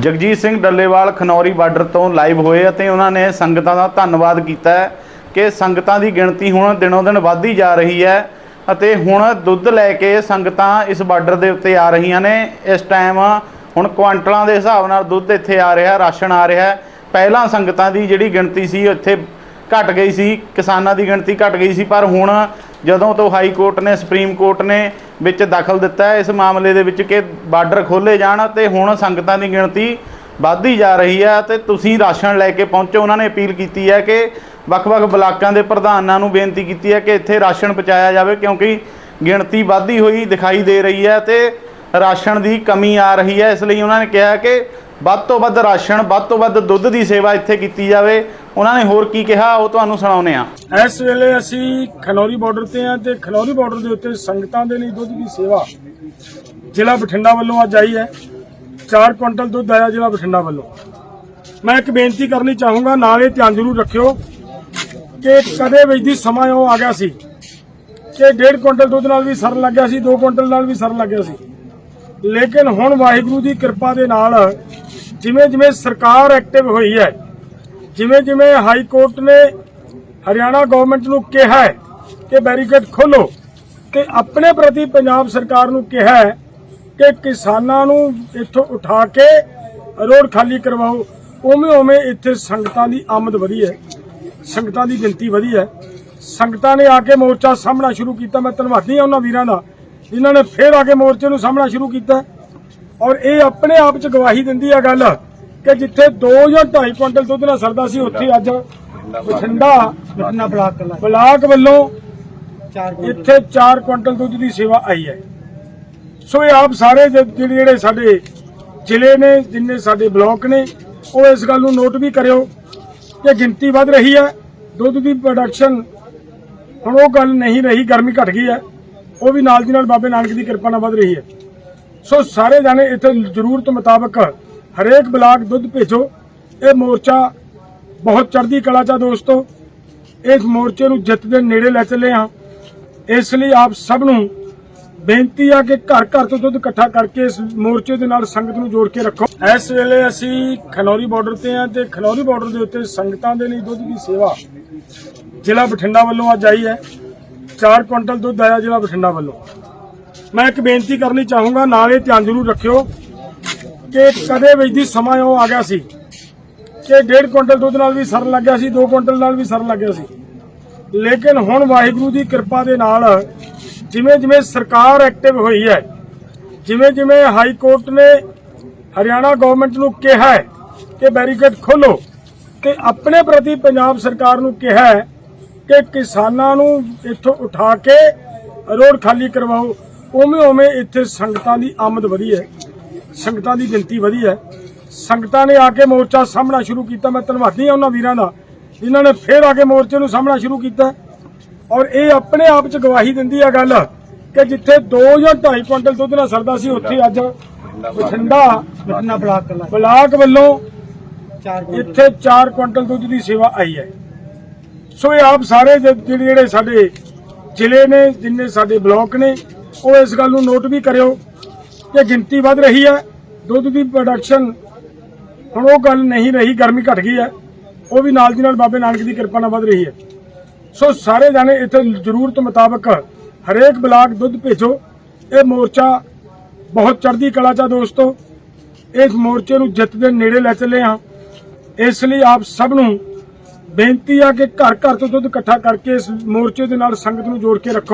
Jagjit Singh Dallewal Khanauri border ਤੋਂ live ਹੋਏ ਅਤੇ ਉਹਨਾਂ ਨੇ ਸੰਗਤਾਂ ਦਾ ਧੰਨਵਾਦ ਕੀਤਾ ਕਿ ਸੰਗਤਾਂ ਦੀ ਗਿਣਤੀ ਹੁਣ ਦਿਨੋਂ ਦਿਨ ਵੱਧਦੀ ਜਾ ਰਹੀ ਹੈ ਅਤੇ ਹੁਣ ਦੁੱਧ ਲੈ ਕੇ ਸੰਗਤਾਂ ਇਸ ਬਾਰਡਰ ਦੇ ਉੱਤੇ ਆ ਰਹੀਆਂ ਨੇ। ਇਸ ਟਾਈਮ ਹੁਣ ਕੁਆਂਟਲਾਂ ਦੇ ਹਿਸਾਬ ਨਾਲ ਦੁੱਧ ਇੱਥੇ ਆ ਰਿਹਾ, ਰਾਸ਼ਨ ਆ ਰਿਹਾ ਪਹਿਲਾਂ ਸੰਗਤਾਂ ਦੀ ਜਿਹੜੀ ਗਿਣਤੀ ਸੀ ਇੱਥੇ ਘਟ ਗਈ ਸੀ, ਕਿਸਾਨਾਂ ਦੀ ਗਿਣਤੀ ਘਟ ਗਈ ਸੀ, ਪਰ ਹੁਣ ਜਦੋਂ ਤੋਂ ਹਾਈ ਕੋਰਟ ਨੇ, ਸੁਪਰੀਮ ਕੋਰਟ ਨੇ ਵਿੱਚ ਦਖਲ ਦਿੱਤਾ ਹੈ, ਇਸ ਮਾਮਲੇ ਦੇ ਵਿੱਚ ਕਿ ਬਾਰਡਰ ਖੋਲੇ ਜਾਣ ਤੇ ਹੁਣ ਸੰਗਤਾਂ ਦੀ ਗਿਣਤੀ ਵੱਧਦੀ ਜਾ ਰਹੀ ਹੈ ਤੇ ਤੁਸੀਂ ਰਾਸ਼ਨ ਲੈ ਕੇ ਪਹੁੰਚੋ। ਉਹਨਾਂ ਨੇ ਅਪੀਲ ਕੀਤੀ ਹੈ ਕਿ ਵੱਖ-ਵੱਖ ਬਲਾਕਾਂ ਦੇ ਪ੍ਰਧਾਨਾਂ ਨੂੰ ਬੇਨਤੀ ਕੀਤੀ ਹੈ ਕਿ ਇੱਥੇ ਰਾਸ਼ਨ ਪਹੁੰਚਾਇਆ ਜਾਵੇ, ਕਿਉਂਕਿ ਗਿਣਤੀ ਵੱਧਦੀ ਹੋਈ ਦਿਖਾਈ ਦੇ ਰਹੀ ਹੈ ਤੇ ਰਾਸ਼ਨ ਦੀ ਕਮੀ ਆ ਰਹੀ ਹੈ। ਇਸ ਲਈ ਉਹਨਾਂ ਨੇ ਕਿਹਾ ਕਿ ਵੱਧ ਤੋਂ ਵੱਧ ਰਾਸ਼ਨ, ਵੱਧ ਤੋਂ ਵੱਧ ਦੁੱਧ ਦੀ ਸੇਵਾ ਇੱਥੇ ਕੀਤੀ ਜਾਵੇ। ਉਹਨਾਂ ਨੇ ਹੋਰ ਕੀ ਕਿਹਾ, ਉਹ ਤੁਹਾਨੂੰ ਸੁਣਾਉਂਦੇ ਆ ਇਸ ਵੇਲੇ ਅਸੀਂ ਖਨੌਰੀ ਬਾਰਡਰ ਤੇ ਆ ਤੇ ਖਨੌਰੀ ਬਾਰਡਰ ਦੇ ਉੱਤੇ ਸੰਗਤਾਂ ਦੇ ਲਈ ਦੁੱਧ ਦੀ ਸੇਵਾ ਜ਼ਿਲ੍ਹਾ ਬਠਿੰਡਾ ਵੱਲੋਂ ਅੱਜ ਆਈ ਹੈ। 4 ਕੁਇੰਟਲ ਦੁੱਧ ਆਇਆ ਜ਼ਿਲ੍ਹਾ ਬਠਿੰਡਾ ਵੱਲੋਂ। ਮੈਂ ਇੱਕ ਬੇਨਤੀ ਕਰਨੀ ਚਾਹੂੰਗਾ, ਨਾਲ ਇਹ ਧਿਆਨ ਜ਼ਰੂਰ ਰੱਖਿਓ ਕਿ ਕਦੇ ਵਿੱਚ ਦੀ ਸਮਾਂ ਉਹ ਆ ਗਿਆ ਸੀ ਕਿ 1.5 ਕੁਇੰਟਲ ਦੁੱਧ ਨਾਲ ਵੀ ਸਰ ਲੱਗਿਆ ਸੀ 2 ਕੁਇੰਟਲ ਨਾਲ ਵੀ ਸਰ ਲੱਗਿਆ ਸੀ। ਲੇਕਿਨ ਹੁਣ ਵਾਹਿਗੁਰੂ ਦੀ ਕਿਰਪਾ ਦੇ ਨਾਲ ਜਿਵੇਂ ਜਿਵੇਂ ਸਰਕਾਰ ਐਕਟਿਵ ਹੋਈ ਹੈ ਜਿਵੇਂ ਜਿਵੇਂ ਹਾਈ ਕੋਰਟ ਨੇ ਹਰਿਆਣਾ ਗਵਰਨਮੈਂਟ ਨੂੰ ਕਿਹਾ ਕਿ ਬੈਰੀਕੇਡ ਖੋਲੋ ਤੇ ਆਪਣੇ ਪ੍ਰਤੀ ਪੰਜਾਬ ਸਰਕਾਰ ਨੂੰ ਕਿਹਾ ਕਿ ਕਿਸਾਨਾਂ ਨੂੰ ਇੱਥੋਂ ਉਠਾ ਕੇ ਰੋਡ ਖਾਲੀ ਕਰਵਾਓ। ਉਵੇਂ ਉਵੇਂ ਇੱਥੇ ਸੰਗਤਾਂ ਦੀ ਆਮਦ ਵਧੀ ਹੈ। ਸੰਗਤਾਂ ਦੀ ਗਿਣਤੀ ਵਧੀ ਹੈ। ਸੰਗਤਾਂ ਨੇ ਆ ਕੇ ਮੋਰਚਾ ਸਾਹਮਣਾ ਸ਼ੁਰੂ ਕੀਤਾ। ਮੈਂ ਧੰਨਵਾਦੀ ਹਾਂ ਉਹਨਾਂ ਵੀਰਾਂ ਦਾ, ਜਿਨ੍ਹਾਂ ਨੇ ਫੇਰ ਆ ਕੇ ਮੋਰਚੇ ਨੂੰ ਸਾਹਮਣਾ ਸ਼ੁਰੂ ਕੀਤਾ। ਔਰ ਇਹ ਆਪਣੇ ਆਪ ਚ ਗਵਾਹੀ ਦਿੰਦੀ ਆ ਗੱਲ। ਕਿ ਜਿੱਥੇ 2 ਜਾਂ 2.5 ਕੁਇੰਟਲ ਦੁੱਧ ਨਾਲ ਸਰਦਾ ਸੀ ਉੱਥੇ ਅੱਜ ਬਠਿੰਡਾ ਬਠਿੰਡਾ ਬਲਾਕ ਬਲਾਕ ਵੱਲੋਂ ਇੱਥੇ 4 ਕੁਇੰਟਲ ਦੁੱਧ ਦੀ ਸੇਵਾ ਆਈ ਹੈ। ਸੋ ਇਹ ਆਪ ਸਾਰੇ ਜਿਹੜੇ ਸਾਡੇ ਜ਼ਿਲ੍ਹੇ ਨੇ ਜਿੰਨੇ ਸਾਡੇ ਬਲਾਕ ਨੇ ਉਹ ਇਸ ਗੱਲ ਨੂੰ ਨੋਟ ਵੀ ਕਰਿਓ ਕਿ ਗਿਣਤੀ ਵੱਧ ਰਹੀ ਹੈ। ਦੁੱਧ ਦੀ ਪ੍ਰੋਡਕਸ਼ਨ ਹੁਣ ਉਹ ਗੱਲ ਨਹੀਂ ਰਹੀ ਗਰਮੀ ਘਟ ਗਈ ਹੈ। ਉਹ ਵੀ ਨਾਲ ਦੀ ਨਾਲ ਬਾਬੇ ਨਾਨਕ ਦੀ ਕਿਰਪਾ ਨਾਲ ਵੱਧ ਰਹੀ ਹੈ। ਸੋ ਸਾਰੇ ਜਾਣੇ ਇੱਥੇ ਜ਼ਰੂਰਤ ਮੁਤਾਬਕ ਹਰੇਕ ਬਲਾਕ ਦੁੱਧ ਭੇਜੋ। ਇਹ ਮੋਰਚਾ ਬਹੁਤ ਚੜ੍ਹਦੀ ਕਲਾ ਚ ਦੋਸਤੋ। ਇਸ ਮੋਰਚੇ ਨੂੰ ਜਿੱਤ ਦੇ ਨੇੜੇ ਲੈ ਚੱਲੇ ਹਾਂ। ਇਸ ਲਈ ਆਪ ਸਭ ਨੂੰ ਬੇਨਤੀ ਆ ਕਿ ਘਰ ਘਰ ਤੋਂ ਦੁੱਧ ਇਕੱਠਾ ਕਰਕੇ ਇਸ ਮੋਰਚੇ ਦੇ ਨਾਲ ਸੰਗਤ ਨੂੰ ਜੋੜ ਕੇ ਰੱਖੋ। ਇਸ ਵੇਲੇ ਅਸੀਂ ਖਨੌਰੀ ਬਾਰਡਰ ਤੇ ਆ ਤੇ ਖਨੌਰੀ ਬਾਰਡਰ ਦੇ ਉੱਤੇ ਸੰਗਤਾਂ ਦੇ ਲਈ ਦੁੱਧ ਦੀ ਸੇਵਾ ਜ਼ਿਲ੍ਹਾ ਬਠਿੰਡਾ ਵੱਲੋਂ ਅੱਜ ਆਈ ਹੈ। 4 ਕੁਇੰਟਲ ਦੁੱਧ ਆਇਆ ਜ਼ਿਲ੍ਹਾ ਬਠਿੰਡਾ ਵੱਲੋਂ। ਮੈਂ ਇੱਕ ਬੇਨਤੀ ਕਰਨੀ ਚਾਹੂੰਗਾ, ਨਾਲ ਇਹ ਧਿਆਨ ਜ਼ਰੂਰ ਰੱਖਿਓ ਕਿ ਕਦੇ ਵਿੱਚ ਦੀ ਸਮਾਂ ਉਹ ਆ ਗਿਆ ਸੀ ਕਿ 1.5 ਕੁਇੰਟਲ ਦੁੱਧ ਨਾਲ ਵੀ ਸਰ ਲੱਗਿਆ ਸੀ 2 ਕੁਇੰਟਲ ਨਾਲ ਵੀ ਸਰ ਲੱਗਿਆ ਸੀ। ਲੇਕਿਨ ਹੁਣ ਵਾਹਿਗੁਰੂ ਦੀ ਕਿਰਪਾ ਦੇ ਨਾਲ ਜਿਵੇਂ ਜਿਵੇਂ ਸਰਕਾਰ ਐਕਟਿਵ ਹੋਈ ਹੈ, ਜਿਵੇਂ ਜਿਵੇਂ ਹਾਈ ਕੋਰਟ ਨੇ ਹਰਿਆਣਾ ਗਵਰਨਮੈਂਟ ਨੂੰ ਕਿਹਾ ਕਿ ਬੈਰੀਕੇਡ ਖੋਲੋ ਤੇ ਆਪਣੇ ਪ੍ਰਤੀ ਪੰਜਾਬ ਸਰਕਾਰ ਨੂੰ ਕਿਹਾ ਕਿ ਕਿਸਾਨਾਂ ਨੂੰ ਇੱਥੋਂ ਉਠਾ ਕੇ ਰੋਡ ਖਾਲੀ ਕਰਵਾਓ, ਉਵੇਂ ਉਵੇਂ ਇੱਥੇ ਸੰਗਤਾਂ ਦੀ ਆਮਦ ਵਧੀ ਹੈ। ਸੰਗਤਾਂ ਦੀ ਗਿਣਤੀ ਵਧੀ ਹੈ। ਸੰਗਤਾਂ ਨੇ ਆ ਕੇ ਮੋਰਚਾ ਸਾਹਮਣਾ ਸ਼ੁਰੂ ਕੀਤਾ। ਮੈਂ ਧੰਨਵਾਦੀ ਹਾਂ ਉਹਨਾਂ ਵੀਰਾਂ ਦਾ ਜਿਨ੍ਹਾਂ ਨੇ ਫੇਰ ਆ ਕੇ ਮੋਰਚੇ ਨੂੰ ਸਾਹਮਣਾ ਸ਼ੁਰੂ ਕੀਤਾ। ਔਰ ਇਹ ਆਪਣੇ ਆਪ ਚ ਗਵਾਹੀ ਦਿੰਦੀ ਆ ਗੱਲ ਕਿ ਜਿੱਥੇ 2 ਜਾਂ 2.5 ਕੁਇੰਟਲ ਦੁੱਧ ਨਾਲ ਸਰਦਾ ਸੀ ਉੱਥੇ ਅੱਜ ਬਠਿੰਡਾ ਬਠਿੰਡਾ ਬਲਾਕ ਬਲਾਕ ਵੱਲੋਂ ਇੱਥੇ 4 ਕੁਇੰਟਲ ਦੁੱਧ ਦੀ ਸੇਵਾ ਆਈ ਹੈ। ਸੋ ਇਹ ਆਪ ਸਾਰੇ ਜਿਹੜੇ ਸਾਡੇ ਜ਼ਿਲ੍ਹੇ ਨੇ ਜਿੰਨੇ ਸਾਡੇ ਬਲਾਕ ਨੇ ਉਹ ਇਸ ਗੱਲ ਨੂੰ ਨੋਟ ਵੀ ਕਰਿਓ। ਕਿ ਗਿਣਤੀ ਵੱਧ ਰਹੀ ਹੈ। ਦੁੱਧ ਦੀ ਪ੍ਰੋਡਕਸ਼ਨ ਹੁਣ ਉਹ ਗੱਲ ਨਹੀਂ ਰਹੀ, ਗਰਮੀ ਘਟ ਗਈ ਹੈ। ਉਹ ਵੀ ਨਾਲ ਦੀ ਨਾਲ ਬਾਬੇ ਨਾਨਕ ਦੀ ਕਿਰਪਾ ਨਾਲ ਵੱਧ ਰਹੀ ਹੈ। ਸੋ ਸਾਰੇ ਜਾਣੇ ਇੱਥੇ ਜ਼ਰੂਰਤ ਮੁਤਾਬਕ ਹਰੇਕ ਬਲਾਕ ਦੁੱਧ ਭੇਜੋ। ਇਹ ਮੋਰਚਾ ਬਹੁਤ ਚੜ੍ਹਦੀ ਕਲਾ ਚ ਆ ਦੋਸਤੋ। ਇਸ ਮੋਰਚੇ ਨੂੰ ਜਿੱਤ ਦੇ ਨੇੜੇ ਲੈ ਚੱਲੇ ਹਾਂ। ਇਸ ਲਈ ਆਪ ਸਭ ਨੂੰ ਬੇਨਤੀ ਆ ਕਿ ਘਰ ਘਰ ਤੋਂ ਦੁੱਧ ਇਕੱਠਾ ਕਰਕੇ ਇਸ ਮੋਰਚੇ ਦੇ ਨਾਲ ਸੰਗਤ ਨੂੰ ਜੋੜ ਕੇ ਰੱਖੋ।